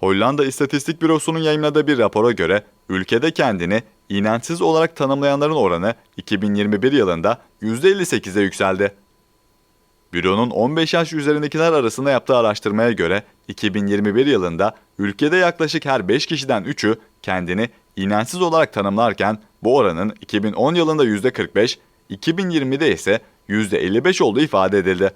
Hollanda İstatistik Bürosu'nun yayınladığı bir rapora göre ülkede kendini inançsız olarak tanımlayanların oranı 2021 yılında %58'e yükseldi. Büronun 15 yaş üzerindekiler arasında yaptığı araştırmaya göre 2021 yılında ülkede yaklaşık her 5 kişiden 3'ü kendini inançsız olarak tanımlarken bu oranın 2010 yılında %45, 2020'de ise %55 olduğu ifade edildi.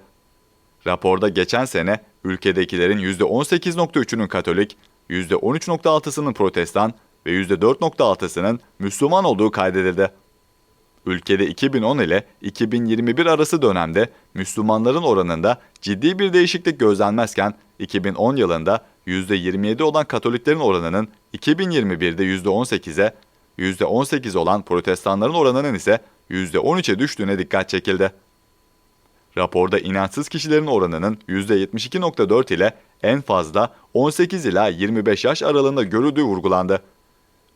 Raporda geçen sene ülkedekilerin %18.3'ünün Katolik, %13.6'sının Protestan ve %4.6'sının Müslüman olduğu kaydedildi. Ülkede 2010 ile 2021 arası dönemde Müslümanların oranında ciddi bir değişiklik gözlenmezken 2010 yılında %27 olan Katoliklerin oranının 2021'de %18'e, %18 olan Protestanların oranının ise %13'e düştüğüne dikkat çekildi. Raporda inançsız kişilerin oranının %72.4 ile en fazla 18 ila 25 yaş aralığında görüldüğü vurgulandı.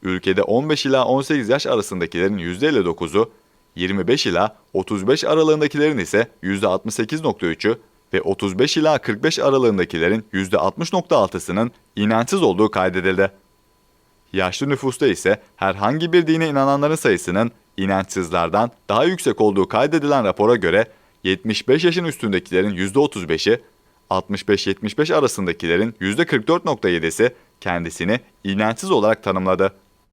Ülkede 15 ila 18 yaş arasındakilerin %59'u, 25 ila 35 aralığındakilerin ise %68.3'ü ve 35 ila 45 aralığındakilerin %60.6'sının inançsız olduğu kaydedildi. Yaşlı nüfusta ise herhangi bir dine inananların sayısının inançsızlardan daha yüksek olduğu kaydedilen rapora göre 75 yaşın üstündekilerin %35'i, 65-75 arasındakilerin %44.7'si kendisini inançsız olarak tanımladı.